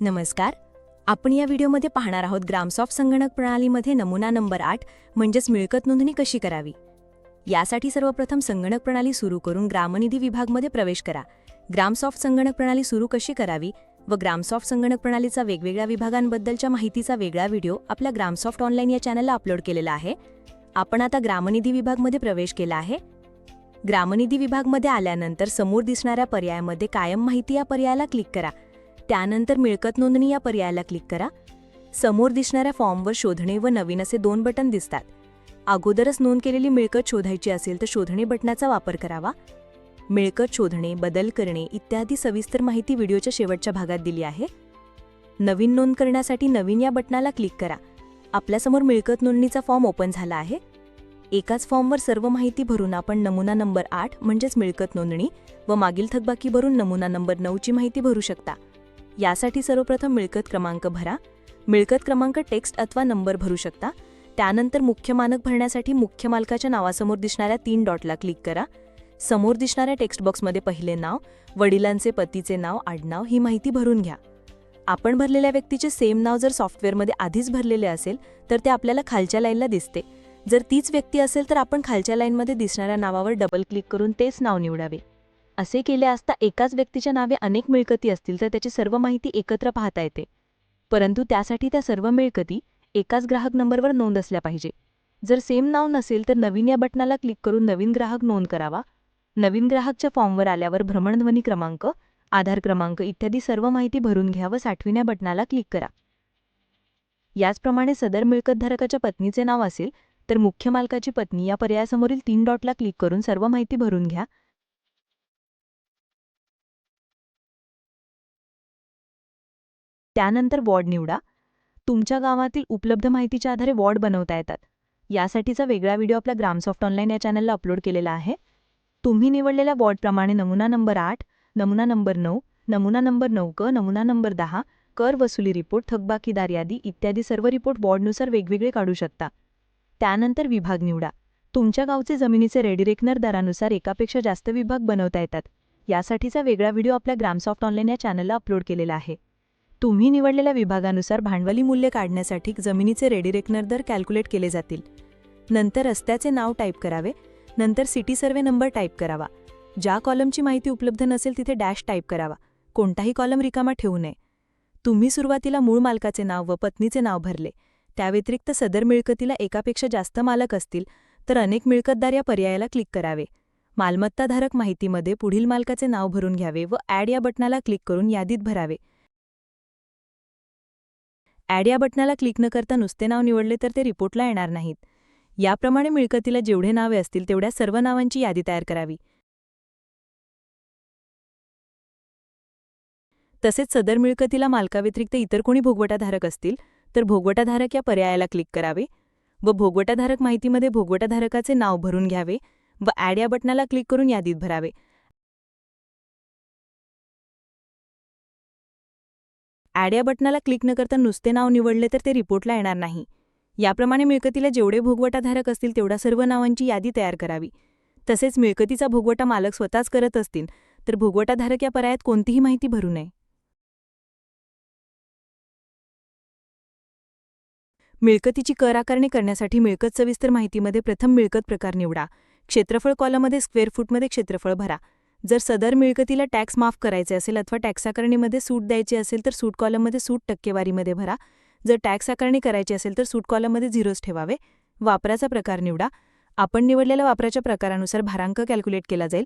नमस्कार. आपण या व्हिडिओमध्ये पाहणार आहोत ग्रामसॉफ्ट संगणक प्रणालीमध्ये नमुना नंबर आठ म्हणजेच मिळकत नोंदणी कशी करावी? यासाठी सर्वप्रथम संगणक प्रणाली सुरू करून ग्रामनिधी विभागमध्ये प्रवेश करा. ग्रामसॉफ्ट संगणक प्रणाली सुरू कशी करावी व ग्रामसॉफ्ट संगणक प्रणालीचा वेगवेगळ्या विभागांबद्दलच्या माहितीचा वेगळा व्हिडिओ आपल्या ग्रामसॉफ्ट ऑनलाईन या चॅनलला अपलोड केलेला आहे. आपण आता ग्रामनिधी विभागमध्ये प्रवेश केला आहे. ग्रामनिधी विभागमध्ये आल्यानंतर समोर दिसणाऱ्या पर्यायामध्ये कायम माहिती या पर्यायाला क्लिक करा. त्यानंतर मिळकत नोंदणी या पर्यायाला क्लिक करा. समोर दिसणाऱ्या फॉर्मवर शोधणे व नवीन असे दोन बटन दिसतात. अगोदरच नोंद केलेली मिळकत शोधायची असेल तर शोधणे बटनाचा वापर करावा. मिळकत शोधणे बदल करणे इत्यादी सविस्तर माहिती व्हिडिओच्या शेवटच्या भागात दिली आहे. नवीन नोंद करण्यासाठी नवीन या बटनाला क्लिक करा. आपल्यासमोर मिळकत नोंदणीचा फॉर्म ओपन झाला आहे. एकाच फॉर्मवर सर्व माहिती भरून आपण नमुना नंबर आठ म्हणजेच मिळकत नोंदणी व मागील थकबाकी भरून नमुना नंबर नऊची माहिती भरू शकता. यासाठी सर्वप्रथम मिळकत क्रमांक भरा. मिळकत क्रमांक टेक्स्ट अथवा नंबर भरू शकता. त्यानंतर मुख्य मानक भरण्यासाठी मुख्य मालकाच्या नावासमोर दिसणाऱ्या तीन डॉटला क्लिक करा. समोर दिसणाऱ्या टेक्स्ट बॉक्समध्ये पहिले नाव वडिलांचे पतीचे नाव आडनाव ही माहिती भरून घ्या. आपण भरलेल्या व्यक्तीचे सेम नाव जर सॉफ्टवेअरमध्ये आधीच भरलेले असेल तर ते आपल्याला खालच्या लाईनला दिसते. जर तीच व्यक्ती असेल तर आपण खालच्या लाईनमध्ये दिसणाऱ्या नावावर डबल क्लिक करून तेच नाव निवडावे. असे केले असता एकाच व्यक्तीच्या नावे अनेक मिळकती असतील तर त्याची सर्व माहिती एकत्र पाहता येते. परंतु त्यासाठी त्या सर्व मिळकती एकाच ग्राहक नंबरवर नोंद असल्या पाहिजे. जर सेम नाव नसेल तर नवीन या बटनाला क्लिक करून नवीन ग्राहक नोंद करावा. नवीन ग्राहकच्या फॉर्मवर आल्यावर भ्रमणध्वनी क्रमांक आधार क्रमांक इत्यादी सर्व माहिती भरून घ्या व साठविण्या बटनाला क्लिक करा. याचप्रमाणे सदर मिळकतधारकाच्या पत्नीचे नाव असेल तर मुख्य मालकाची पत्नी या पर्यायासमोरील तीन डॉटला क्लिक करून सर्व माहिती भरून घ्या. त्यानंतर वॉर्ड निवडा. तुमच्या गावातील उपलब्ध माहितीच्या आधारे वॉर्ड बनवता येतात. यासाठीचा वेगळा व्हिडिओ आपल्या ग्रामसॉफ्ट ऑनलाईन या चॅनलला अपलोड केलेला आहे. तुम्ही निवडलेल्या वॉर्डप्रमाणे नमुना नंबर आठ नमुना नंबर नऊ नमुना नंबर नऊ क नमुना नंबर दहा कर वसुली रिपोर्ट थकबाकीदार यादी इत्यादी सर्व रिपोर्ट वॉर्डनुसार वेगवेगळे काढू शकता. त्यानंतर विभाग निवडा. तुमच्या गावचे जमिनीचे रेडिरेकनर दरानुसार एकापेक्षा जास्त विभाग बनवता येतात. यासाठीचा वेगळा व्हिडिओ आपल्या ग्रामसॉफ्ट ऑनलाईन या चॅनलला अपलोड केलेला आहे. तुम्ही निवडलेल्या विभागानुसार भांडवली मूल्य काढण्यासाठी जमिनीचे रेडिरेकनर दर कॅल्क्युलेट केले जातील. नंतर रस्त्याचे नाव टाईप करावे नंतर सिटी सर्वे नंबर टाईप करावा. ज्या कॉलमची माहिती उपलब्ध नसेल तिथे डॅश टाईप करावा. कोणताही कॉलम रिकामा ठेवू नये. तुम्ही सुरुवातीला मूळ मालकाचे नाव व पत्नीचे नाव भरले. त्याव्यतिरिक्त सदर मिळकतीला एकापेक्षा जास्त मालक असतील तर अनेक मिळकतदार या पर्यायाला क्लिक करावे. मालमत्ताधारक माहितीमध्ये पुढील मालकाचे नाव भरून घ्यावे व ॲड या बटनाला क्लिक करून यादीत भरावे. ॲड या बटनाला क्लिक न करता नुसते नाव निवडले तर ते रिपोर्टला येणार नाहीत. याप्रमाणे मिळकतीला जेवढे नावे असतील तेवढ्या सर्व नावांची यादी तयार करावी. तसेच सदर मिळकतीला मालकाव्यतिरिक्त इतर कोणी भोगवटाधारक असतील तर भोगवटाधारक या पर्यायाला क्लिक करावे व भोगवटाधारक माहितीमध्ये भोगवटाधारकाचे नाव भरून घ्यावे व ॲड या बटनाला क्लिक करून यादीत भरावे. ॲड या बटनाला क्लिक न करता नुसते नाव निवडले तर ते रिपोर्टला येणार नाही. याप्रमाणे मिळकतीला जेवढे भोगवटाधारक असतील तेवढ्या सर्व नावांची यादी तयार करावी. तसेच मिळकतीचा भोगवटा मालक स्वतःच करत असतील तर भोगवटाधारक या पर्यायात कोणतीही माहिती भरू नये. मिळकतीची कर आकारणी करण्यासाठी मिळकत सविस्तर माहितीमध्ये प्रथम मिळकत प्रकार निवडा. क्षेत्रफळ कॉलममध्ये स्क्वेअर फूटमध्ये क्षेत्रफळ भरा. जर सदर मिळकतीला टॅक्स माफ करायचे असेल अथवा टॅक्स आकारणीमध्ये सूट द्यायची असेल तर सूट कॉलममध्ये सूट टक्केवारीमध्ये भरा. जर टॅक्स आकारणी करायची असेल तर सूट कॉलममध्ये झिरोज ठेवावे. वापराचा प्रकार निवडा. आपण निवडलेल्या वापराच्या प्रकारानुसार भारांक कॅल्क्युलेट केला जाईल.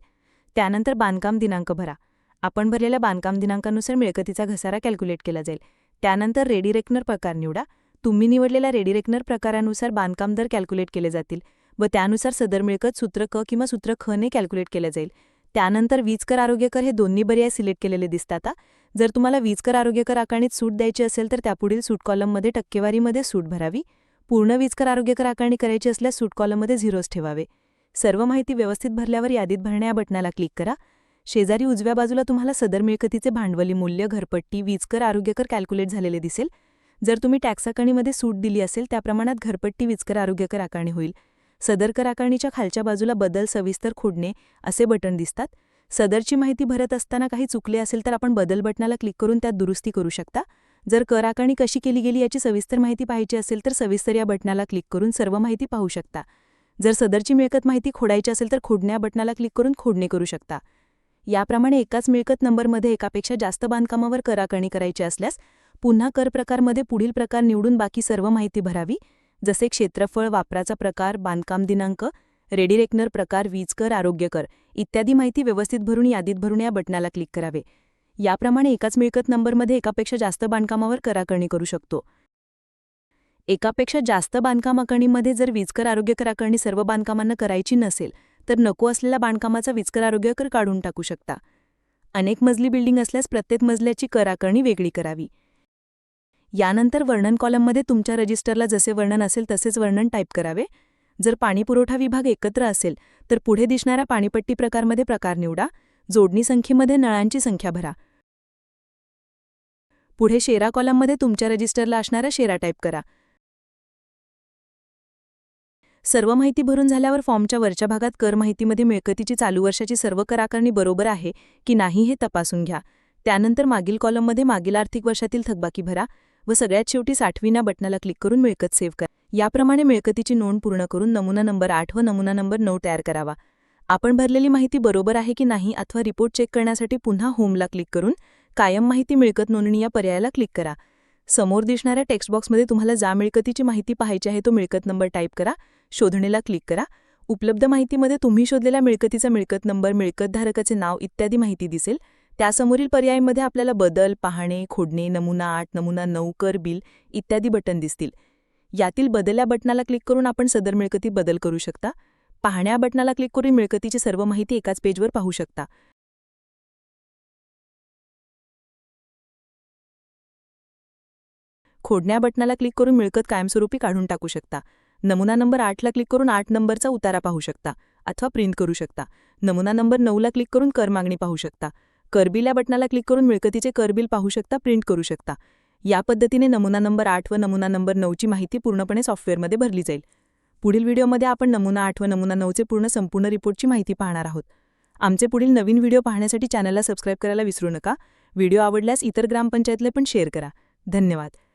त्यानंतर बांधकाम दिनांक भरा. आपण भरलेल्या बांधकाम दिनांकानुसार मिळकतीचा घसारा कॅल्क्युलेट केला जाईल. त्यानंतर रेडी रेकनर प्रकार निवडा. तुम्ही निवडलेल्या रेडी रेकनर प्रकारानुसार बांधकाम दर कॅल्क्युलेट केले जातील व त्यानुसार सदर मिळकत सूत्र क किंवा सूत्र ख ने कॅल्क्युलेट केले जाईल. त्यानंतर वीजकर आरोग्यकर हे दोन्ही पर्याय सिलेक्ट केलेले दिसतात जर तुम्हाला वीजकर आरोग्यकर आकारणीत सूट द्यायची असेल तर त्यापुढील सूट कॉलममध्ये टक्केवारीमध्ये सूट भरावी. पूर्ण वीजकर आरोग्यकर आकारणी करायची असल्यास सूट कॉलममध्ये झिरोज ठेवावे. सर्व माहिती व्यवस्थित भरल्यावर यादीत भरण्या या बटणाला क्लिक करा. शेजारी उजव्या बाजूला तुम्हाला सदर मिळकतीचे भांडवली मूल्य घरपट्टी वीजकर आरोग्यकर कॅल्क्युलेट झालेले दिसेल. जर तुम्ही टॅक्स आकारणीमध्ये सूट दिली असेल त्या प्रमाणात घरपट्टी वीजकर आरोग्यकर आकारणी होईल. सदर कराकारणीच्या खालच्या बाजूला बदल सविस्तर खोडणे असे बटन दिसतात. सदरची माहिती भरत असताना काही चुकले असेल तर आपण बदल बटनाला क्लिक करून त्यात दुरुस्ती करू शकता. जर कर आकारणी कशी केली गेली याची सविस्तर माहिती पाहायची असेल तर सविस्तर या बटनाला क्लिक करून सर्व माहिती पाहू शकता. जर सदरची मिळकत माहिती खोडायची असेल तर खोडण्या बटनाला क्लिक करून खोडणे करू शकता. याप्रमाणे एकाच मिळकत नंबरमध्ये एकापेक्षा जास्त बांधकामावर कर आकारणी करायची असल्यास पुन्हा कर प्रकारमध्ये पुढील प्रकार निवडून बाकी सर्व माहिती भरावी. जसे क्षेत्रफळ वापराचा प्रकार बांधकाम दिनांक रेडिरेकनर प्रकार वीजकर आरोग्यकर इत्यादी माहिती व्यवस्थित भरून यादीत भरून या बटनाला क्लिक करावे. याप्रमाणे एकाच मिळकत नंबरमध्ये एकापेक्षा जास्त बांधकामावर कराकरणी करू शकतो. एकापेक्षा जास्त बांधकाम आकारणीमध्ये जर वीजकर आरोग्य कर आकारणी सर्व बांधकामांना करायची नसेल तर नको असलेल्या बांधकामाचा वीजकर आरोग्य कर काढून टाकू शकता. अनेक मजली बिल्डिंग असल्यास प्रत्येक मजल्याची कराकरणी वेगळी करावी. यानंतर वर्णन कॉलममध्ये तुमच्या रजिस्टरला जसे वर्णन असेल तसेच वर्णन टाईप करावे. जर पाणीपुरवठा विभाग एकत्र असेल तर पुढे दिसणाऱ्या पाणीपट्टी प्रकारमध्ये प्रकार निवडा. जोडणी संख्येमध्ये नळांची संख्या भरा. पुढे शेरा कॉलममध्ये तुमच्या रजिस्टरला असणारा शेरा टाईप करा. सर्व माहिती भरून झाल्यावर फॉर्मच्या वरच्या भागात कर माहितीमध्ये मिळकतीची चालू वर्षाची सर्व कराकरणी बरोबर आहे की नाही हे तपासून घ्या. त्यानंतर मागील कॉलममध्ये मागील आर्थिक वर्षातील थकबाकी भरा. व सगळ्यात शेवटी साठवीना बटनाला क्लिक करून मिळकत सेव्ह करा. याप्रमाणे मिळकतीची नोंद पूर्ण करून नमुना नंबर आठ व नमुना नंबर नऊ तयार करावा. आपण भरलेली माहिती बरोबर आहे की नाही अथवा रिपोर्ट चेक करण्यासाठी पुन्हा होमला क्लिक करून कायम माहिती मिळकत नोंदणी या पर्यायाला क्लिक करा. समोर दिसणाऱ्या टेक्स्टबॉक्समध्ये तुम्हाला जा मिळकतीची माहिती पाहायची आहे तो मिळकत नंबर टाईप करा शोधणेला क्लिक करा. उपलब्ध माहितीमध्ये तुम्ही शोधलेल्या मिळकतीचा मिळकत नंबर मिळकतधारकाचे नाव इत्यादी माहिती दिसेल. त्यासमोरील पर्यायामध्ये आपल्याला बदल पाहणे खोडणे नमुना आठ नमुना नऊ कर बिल इत्यादी बटन दिसतील. यातील बदल या बटनाला क्लिक करून आपण सदर मिळकती बदल करू शकता. पाहण्या बटनाला क्लिक करून मिळकतीची सर्व माहिती एकाच पेजवर पाहू शकता. खोडण्या बटनाला क्लिक करून मिळकत कायमस्वरूपी काढून टाकू शकता. नमुना नंबर आठला क्लिक करून आठ नंबरचा उतारा पाहू शकता अथवा प्रिंट करू शकता. नमुना नंबर नऊला क्लिक करून कर मागणी पाहू शकता. करबिल या बटनाला क्लिक करून मिळकतीचे करबिल पाहू शकता प्रिंट करू शकता. या पद्धतीने नमुना नंबर आठ व नमुना नंबर नऊची माहिती पूर्णपणे सॉफ्टवेअरमध्ये भरली जाईल. पुढील व्हिडिओमध्ये आपण नमुना आठ व नमुना नऊचे पूर्ण संपूर्ण रिपोर्टची माहिती पाहणार आहोत. आमचे पुढील नवीन व्हिडिओ पाहण्यासाठी चॅनलला सबस्क्राईब करायला विसरू नका. व्हिडिओ आवडल्यास इतर ग्रामपंचायतले पण शेअर करा. धन्यवाद.